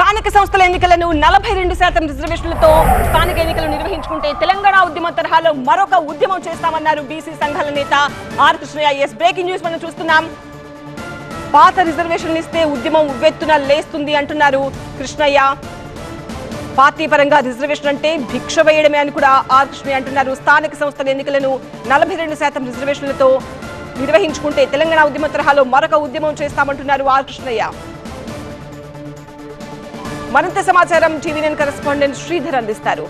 స్థానిక సంస్థల ఎన్నికలను నలభై రెండు శాతం రిజర్వేషన్లతో స్థానిక ఎన్నికలు నిర్వహించుకుంటే తెలంగాణ ఉద్యమం తరహాలో మరొక ఉద్యమం చేస్తామన్నారు బీసీ సంఘాల నేత R Krishnaiah yes breaking news మనం చూస్తున్నాం. పాత రిజర్వేషన్లు ఇస్తే ఉద్యమం ఉవ్వెత్తున లేస్తుంది అంటున్నారు కృష్ణయ్య. పార్టీ పరంగా రిజర్వేషన్ అంటే భిక్ష వేయడమే అని కూడా ఆర్ కృష్ణయ్య అంటున్నారు. స్థానిక సంస్థల ఎన్నికలను నలభై రెండు శాతం రిజర్వేషన్లతో నిర్వహించుకుంటే తెలంగాణ ఉద్యమ తరహాలో మరొక ఉద్యమం చేస్తామంటున్నారు ఆర్ కృష్ణయ్య మరింత సమాచారం టీవీ నైన్ కరెస్పాండెంట్ శ్రీధర్ అందిస్తారు.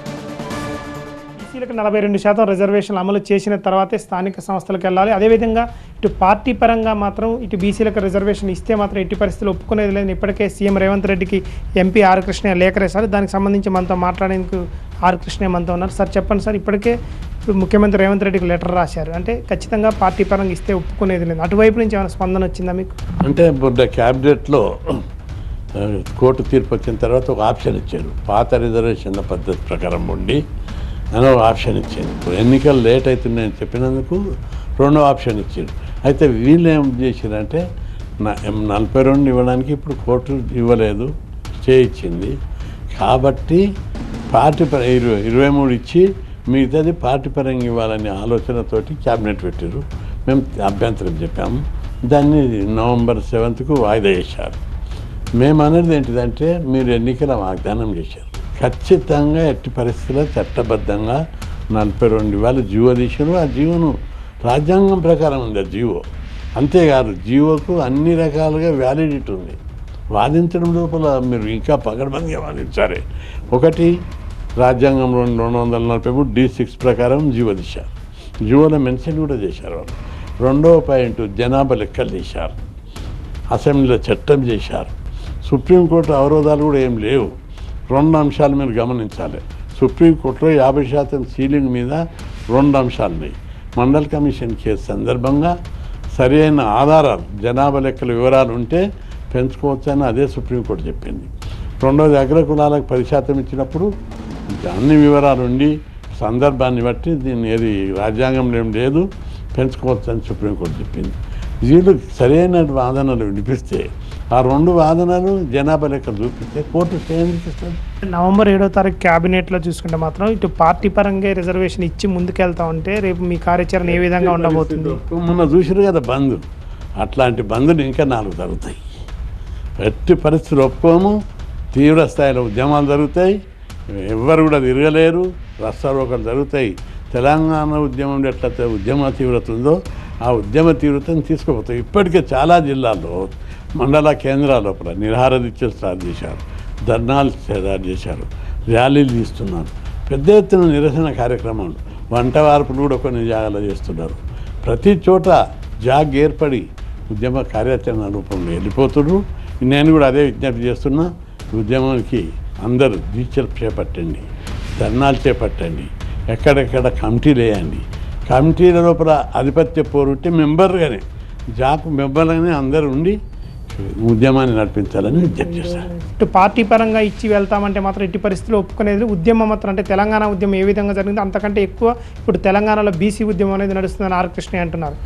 బీసీలకు నలభై రెండు శాతం రిజర్వేషన్లు అమలు చేసిన తర్వాతే స్థానిక సంస్థలకు వెళ్ళాలి. అదేవిధంగా ఇటు పార్టీ పరంగా మాత్రం ఇటు బీసీలకు రిజర్వేషన్ ఇస్తే మాత్రం ఎట్టి పరిస్థితులు ఒప్పుకునేది లేదని ఇప్పటికే సీఎం రేవంత్ రెడ్డికి ఎంపీ ఆర్ కృష్ణ లేఖ రాశారు. దానికి సంబంధించి మనతో మాట్లాడేందుకు ఆర్ కృష్ణ మనతో ఉన్నారు. సార్ చెప్పండి సార్ ఇప్పటికే ఇప్పుడు ముఖ్యమంత్రి రేవంత్ రెడ్డికి లెటర్ రాశారు. అంటే ఖచ్చితంగా పార్టీ పరంగా ఇస్తే ఒప్పుకునేది లేదు. అటువైపు నుంచి ఏమైనా స్పందన వచ్చిందా మీకు? అంటే మొన్న క్యాబినెట్లో కోర్టు తీర్పు వచ్చిన తర్వాత ఒక ఆప్షన్ ఇచ్చారు. పాత రిజర్వేషన్ల పద్ధతి ప్రకారం ఉండి అని ఒక ఆప్షన్ ఇచ్చారు. ఇప్పుడు ఎన్నికలు లేట్ అవుతున్నాయని చెప్పినందుకు రెండో ఆప్షన్ ఇచ్చారు. అయితే వీళ్ళు ఏం చేసిరంటే నలభై రెండు ఇవ్వడానికి ఇప్పుడు కోర్టు ఇవ్వలేదు స్టే ఇచ్చింది కాబట్టి పార్టీ పర ఇరవై ఇరవై మూడు ఇచ్చి మిగతాది పార్టీ పరంగా ఇవ్వాలనే ఆలోచనతోటి క్యాబినెట్ పెట్టారు. మేము అభ్యంతరం చెప్పాము. దాన్ని నవంబర్ సెవెంత్కు వాయిదా వేశారు. మేము అనేది ఏంటిదంటే మీరు ఎన్నికల వాగ్దానం చేశారు. ఖచ్చితంగా ఎట్టి పరిస్థితుల్లో చట్టబద్ధంగా నలభై రెండు వేల జీవో తీసారు ఆ జీవోను రాజ్యాంగం ప్రకారం ఉంది ఆ జీవో. అంతేకాదు జీవోకు అన్ని రకాలుగా వ్యాలిడిటీ ఉంది. వాదించడం లోపల మీరు ఇంకా పగడబందిగా వాదించారే ఒకటి రాజ్యాంగం రెండు రెండు వందల నలభై మూడు డి సిక్స్ ప్రకారం జీవో తీశారు. జీవోలో మెన్షన్ కూడా చేశారు వాళ్ళు. రెండవ పాయింట్ జనాభా లెక్కలు తీశారు. అసెంబ్లీలో చట్టం చేశారు. సుప్రీంకోర్టు అవరోధాలు కూడా ఏం లేవు. రెండు అంశాలు మీరు గమనించాలి. సుప్రీంకోర్టులో యాభై శాతం సీలింగ్ మీద రెండు అంశాలు ఉన్నాయి. మండల్ కమిషన్ కేసు సందర్భంగా సరి అయిన ఆధారాలు జనాభా లెక్కల వివరాలు ఉంటే పెంచుకోవచ్చని అదే సుప్రీంకోర్టు చెప్పింది. రెండోది అగ్రకులాలకు పది శాతం ఇచ్చినప్పుడు అన్ని వివరాలు ఉండి సందర్భాన్ని బట్టి దీన్ని ఏది రాజ్యాంగంలో ఏం లేదు పెంచుకోవచ్చని సుప్రీంకోర్టు చెప్పింది. వీళ్ళు సరైన వాదనలు వినిపిస్తే ఆ రెండు వాదనలు జనాభా లెక్క చూపిస్తే కోర్టు స్టే నవంబర్ ఏడో తారీఖు క్యాబినెట్లో చూసుకుంటే మాత్రం ఇటు పార్టీ పరంగా రిజర్వేషన్ ఇచ్చి ముందుకెళ్తా ఉంటే రేపు మీ కార్యాచరణ ఏ విధంగా ఉండబోతుంది? మొన్న చూసారు కదా బంద్. అట్లాంటి బంధులు ఇంకా నాలుగు జరుగుతాయి. ఎట్టి పరిస్థితులు ఒప్పుకోము. తీవ్ర స్థాయిలో ఉద్యమాలు జరుగుతాయి. ఎవ్వరు కూడా తిరగలేరు. రస్తారోకలు జరుగుతాయి. తెలంగాణ ఉద్యమం ఎట్లయితే ఉద్యమ తీవ్రత ఉందో ఆ ఉద్యమ తీవ్రతను తీసుకుపోతాయి ఇప్పటికే చాలా జిల్లాల్లో మండల కేంద్రాల లోపల నిరాహార దీక్షలు స్టార్ట్ చేశారు. ధర్నాలు స్టార్ట్ చేశారు. ర్యాలీలు తీస్తున్నారు. పెద్ద ఎత్తున నిరసన కార్యక్రమాలు. వంట వార్పులు కూడా కొన్ని జాగాలో చేస్తున్నారు. ప్రతి చోట జాగ్ ఏర్పడి ఉద్యమ కార్యాచరణ రూపంలో వెళ్ళిపోతున్నారు. నేను కూడా అదే విజ్ఞప్తి చేస్తున్నా ఉద్యమానికి అందరూ దీక్షలు చేపట్టండి. ధర్నాలు చేపట్టండి. ఎక్కడెక్కడ కమిటీలు వేయండి. కమిటీల లోపల ఆధిపత్య పోరుంటే మెంబర్గానే జాకు మెంబర్గానే అందరూ ఉండి ఉద్యమాన్ని నడిపించాలని విజ్ఞప్తి చేశారు. ఇటు పార్టీ పరంగా ఇచ్చి వెళ్తామంటే మాత్రం ఎట్టి పరిస్థితుల్లో ఒప్పుకునేది ఉద్యమం మాత్రం అంటే తెలంగాణ ఉద్యమం ఏ విధంగా జరిగింది అంతకంటే ఎక్కువ ఇప్పుడు తెలంగాణలో బీసీ ఉద్యమం అనేది నడుస్తుందని ఆర్ కృష్ణ అంటున్నారు.